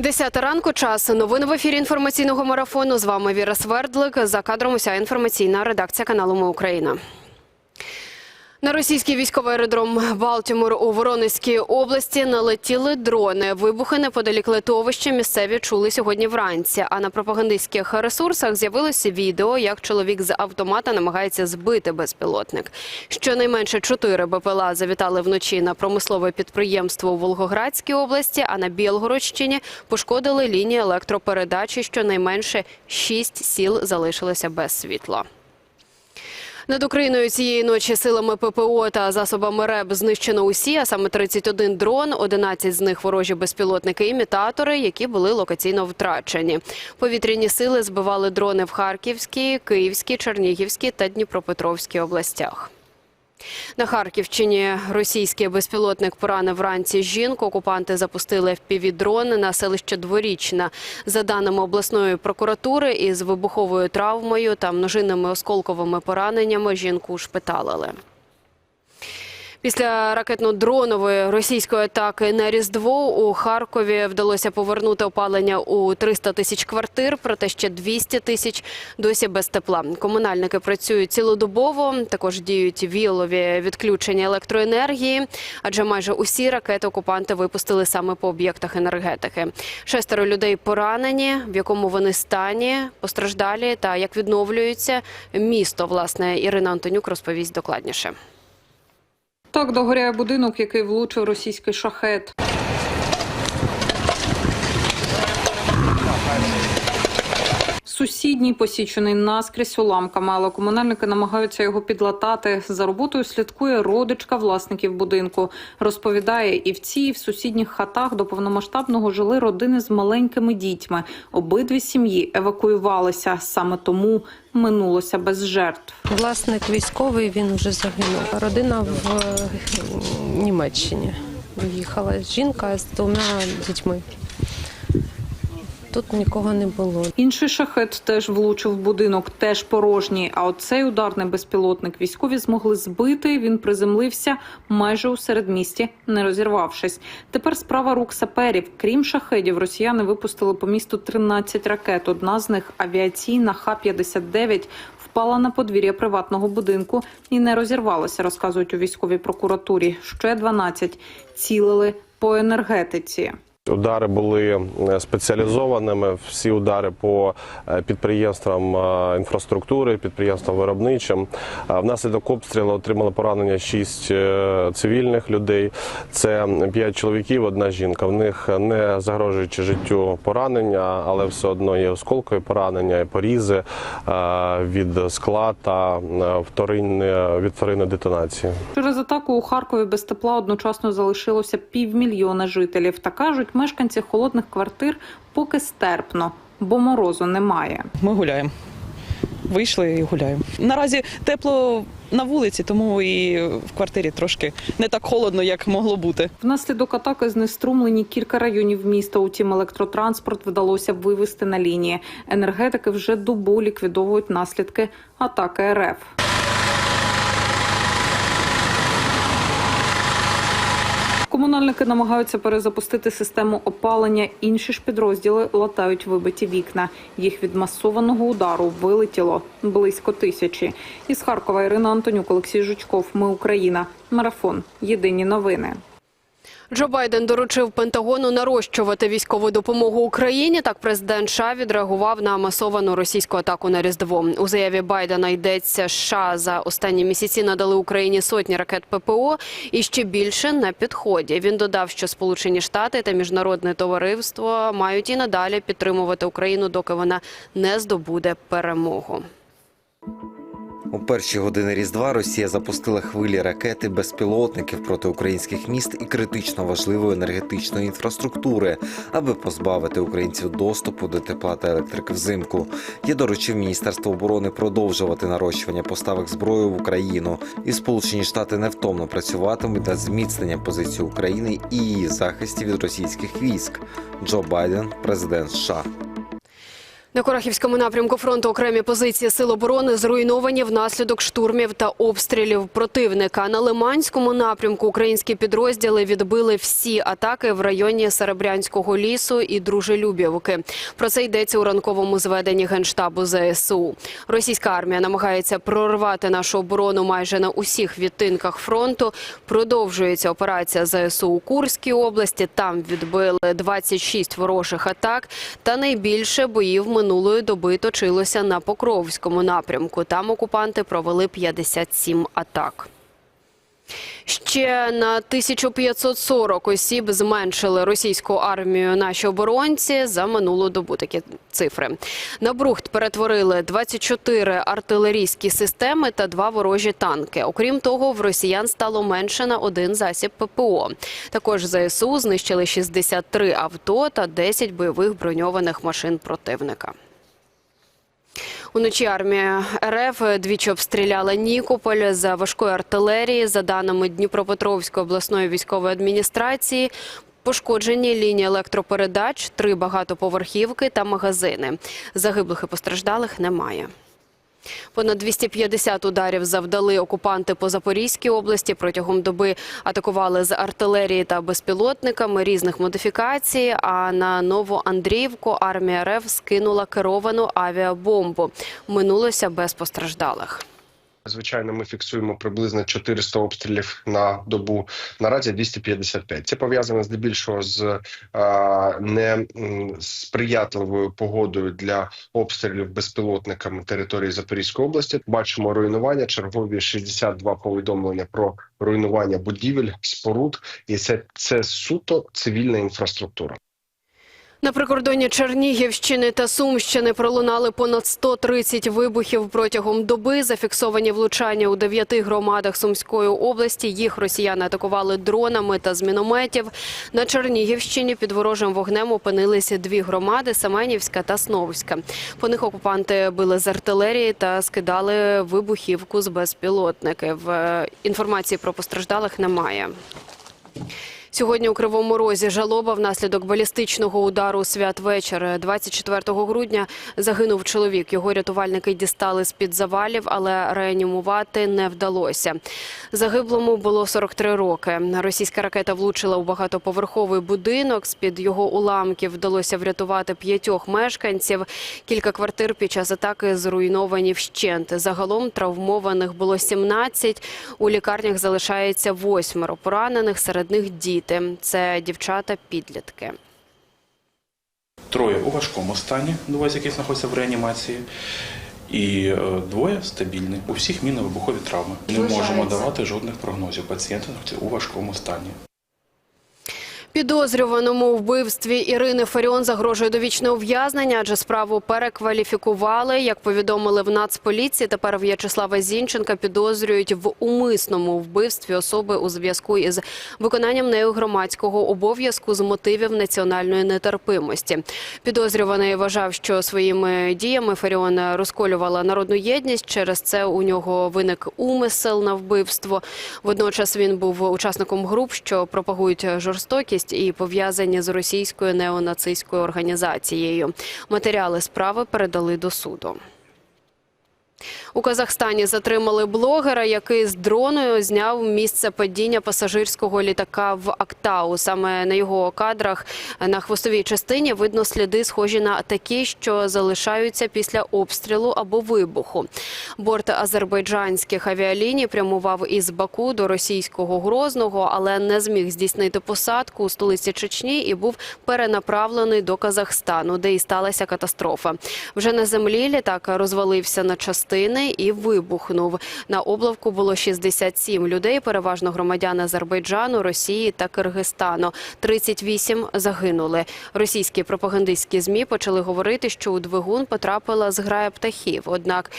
Десята ранку час. Новини в ефірі інформаційного марафону. З вами Віра Свердлик. За кадром уся інформаційна редакція каналу Ми Україна. На російський військовий аеродром Балтімор у Воронезькій області налетіли дрони. Вибухи неподалік литовища місцеві чули сьогодні вранці. А на пропагандистських ресурсах з'явилося відео, як чоловік з автомата намагається збити безпілотник. Щонайменше чотири БПЛА завітали вночі на промислове підприємство у Волгоградській області, а на Білгородщині пошкодили лінії електропередачі. Щонайменше шість сіл залишилися без світла. Над Україною цієї ночі силами ППО та засобами РЕБ знищено усі, а саме 31 дрон, 11 з них ворожі безпілотники-імітатори, які були локаційно втрачені. Повітряні сили збивали дрони в Харківській, Київській, Чернігівській та Дніпропетровській областях. На Харківщині російський безпілотник поранив вранці жінку. Окупанти запустили FPV-дрон на селище Дворічна. За даними обласної прокуратури, із вибуховою травмою та множинними осколковими пораненнями жінку ушпиталили. Після ракетно-дронової російської атаки на Різдво у Харкові вдалося повернути опалення у 300 тисяч квартир, проте ще 200 тисяч досі без тепла. Комунальники працюють цілодобово, також діють вілові відключення електроенергії, адже майже усі ракети окупанти випустили саме по об'єктах енергетики. Шестеро людей поранені, в якому вони стані, постраждалі та як відновлюються місто. Власне, Ірина Антонюк розповість докладніше. Так догоряє будинок, який влучив російський шахет. Сусідній посічений наскрізь уламками, але комунальники намагаються його підлатати. За роботою слідкує родичка власників будинку. Розповідає, і в цій, і в сусідніх хатах до повномасштабного жили родини з маленькими дітьми. Обидві сім'ї евакуювалися. Саме тому минулося без жертв. Власник військовий, він вже загинув. Родина в е, Німеччині їхала. Жінка з двома дітьми. Тут нікого не було. Інший шахет теж влучив в будинок, теж порожній. А оцей ударний безпілотник військові змогли збити. Він приземлився майже у середмісті, не розірвавшись. Тепер справа рук саперів. Крім шахедів, росіяни випустили по місту 13 ракет. Одна з них авіаційна Х-59 впала на подвір'я приватного будинку і не розірвалася, розказують у військовій прокуратурі. Ще 12 цілили по енергетиці. Удари були е, спеціалізованими. Всі удари по е, підприємствам е, інфраструктури, підприємствам виробничим. Внаслідок обстрілу отримали поранення 6 цивільних людей. Це 5 чоловіків, одна жінка. В них не загрожуючи життю поранення, але все одно є осколкові поранення, і порізи від скла та вторинне- від вторинної детонації. Через атаку у Харкові без тепла одночасно залишилося півмільйона жителів. Та кажуть, мешканці холодних квартир поки стерпно, бо морозу немає. Ми гуляємо. Вийшли і гуляємо. Наразі тепло на вулиці, тому і в квартирі трошки не так холодно, як могло бути. Внаслідок атаки знеструмлені кілька районів міста. Утім, електротранспорт вдалося вивести на лінії. Енергетики вже добу ліквідовують наслідки атаки РФ. Комунальники намагаються перезапустити систему опалення. Інші ж підрозділи латають вибиті вікна. Їх від масованого удару вилетіло близько тисячі. Із Харкова Ірина Антонюк, Олексій Жучков. Ми Україна. Марафон. Єдині новини. Джо Байден доручив Пентагону нарощувати військову допомогу Україні. Так президент США відреагував на масовану російську атаку на Різдво. У заяві Байдена йдеться, США за останні місяці надали Україні сотні ракет ППО і ще більше на підході. Він додав, що Сполучені Штати та міжнародне товариство мають і надалі підтримувати Україну, доки вона не здобуде перемогу. У перші години Різдва Росія запустила хвилі ракети безпілотників проти українських міст і критично важливої енергетичної інфраструктури, аби позбавити українців доступу до тепла та електрики взимку. Я доручив Міністерство оборони продовжувати нарощування поставок зброї в Україну, і Сполучені Штати невтомно працюватимуть над зміцненням позиції України і її захисті від російських військ. Джо Байден, президент США. На Корахівському напрямку фронту окремі позиції сил оборони зруйновані внаслідок штурмів та обстрілів противника. На Лиманському напрямку українські підрозділи відбили всі атаки в районі Серебрянського лісу і Дружелюбівки. Про це йдеться у ранковому зведенні Генштабу ЗСУ. Російська армія намагається прорвати нашу оборону майже на усіх відтинках фронту. Продовжується операція ЗСУ у Курській області. Там відбили 26 ворожих атак. Та найбільше боїв минулої доби точилося на Покровському напрямку. Там окупанти провели 57 атак. Ще на 1540 осіб зменшили російську армію наші оборонці за минулу добу. Такі цифри на брухт перетворили 24 артилерійські системи та два ворожі танки. Окрім того, в росіян стало менше на один засіб ППО. Також ЗСУ знищили 63 авто та 10 бойових броньованих машин противника. Уночі армія РФ двічі обстріляла Нікополь за важкої артилерії. За даними Дніпропетровської обласної військової адміністрації, пошкоджені лінії електропередач, три багатоповерхівки та магазини. Загиблих і постраждалих немає. Понад 250 ударів завдали окупанти по Запорізькій області. Протягом доби атакували з артилерії та безпілотниками різних модифікацій. А на Новоандріївку армія РФ скинула керовану авіабомбу. Минулося без постраждалих. Звичайно, ми фіксуємо приблизно 400 обстрілів на добу. Наразі 255. Це пов'язано здебільшого з е, несприятливою погодою для обстрілів безпілотниками території Запорізької області. Бачимо руйнування. Чергові 62 повідомлення про руйнування будівель, споруд, і це, це суто цивільна інфраструктура. На прикордонні Чернігівщини та Сумщини пролунали понад 130 вибухів протягом доби. Зафіксовані влучання у дев'яти громадах Сумської області. Їх росіяни атакували дронами та з мінометів. На Чернігівщині під ворожим вогнем опинилися дві громади Семенівська та Сновська. По них окупанти били з артилерії та скидали вибухівку з безпілотників. Е, Інформації про постраждалих немає. Сьогодні у Кривому Розі жалоба внаслідок балістичного удару святвечір. 24 грудня загинув чоловік. Його рятувальники дістали з-під завалів, але реанімувати не вдалося. Загиблому було 43 роки. Російська ракета влучила у багатоповерховий будинок. З-під його уламків вдалося врятувати п'ятьох мешканців. Кілька квартир під час атаки зруйновані вщент. Загалом травмованих було 17. У лікарнях залишається восьмеро поранених, серед них діти. Це дівчата-підлітки. Троє у важкому стані, двоє з яких знаходяться в реанімації, і е, двоє стабільні. У всіх мінно-вибухові травми. Не можемо давати жодних прогнозів. Пацієнти у важкому стані. Підозрюваному у вбивстві Ірини Фаріон загрожує довічне ув'язнення, адже справу перекваліфікували. Як повідомили в Нацполіції, тепер В'ячеслава Зінченка підозрюють в умисному вбивстві особи у зв'язку із виконанням нею громадського обов'язку з мотивів національної нетерпимості. Підозрюваний вважав, що своїми діями Фаріон розколювала народну єдність. Через це у нього виник умисел на вбивство. Водночас він був учасником груп, що пропагують жорстокість і пов'язані з російською неонацистською організацією. Матеріали справи передали до суду. У Казахстані затримали блогера, який з дроною зняв місце падіння пасажирського літака в Актау. Саме на його кадрах на хвостовій частині видно сліди, схожі на такі, що залишаються після обстрілу або вибуху. Борт азербайджанських авіаліній прямував із Баку до російського Грозного, але не зміг здійснити посадку у столиці Чечні і був перенаправлений до Казахстану, де і сталася катастрофа. Вже на землі літак розвалився на частини і вибухнув. На облавку було 67 людей, переважно громадяни Азербайджану, Росії та Киргизстану. 38 загинули. Російські пропагандистські змі почали говорити, що у двигун потрапила зграя птахів. Однак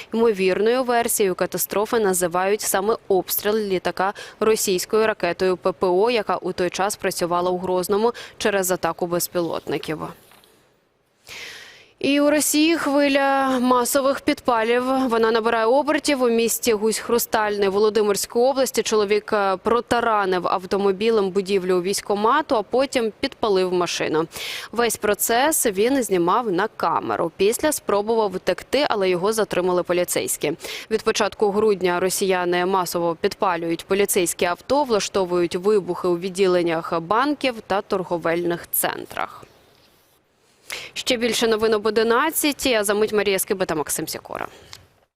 ймовірною версією катастрофи називають саме обстріл літака російською ракетою ППО, яка у той час працювала у Грозному через атаку безпілотників. І у Росії хвиля масових підпалів. Вона набирає обертів у місті Гусь-Хрустальний Володимирської області. Чоловік е, протаранив автомобілем будівлю військомату, а потім підпалив машину. Весь процес він знімав на камеру. Після спробував втекти, але його затримали поліцейські. Від початку грудня росіяни масово підпалюють поліцейські авто, влаштовують вибухи у відділеннях банків та торговельних центрах. Ще більше новин об 11, а за мить Марія Скиба та Максим Сікора.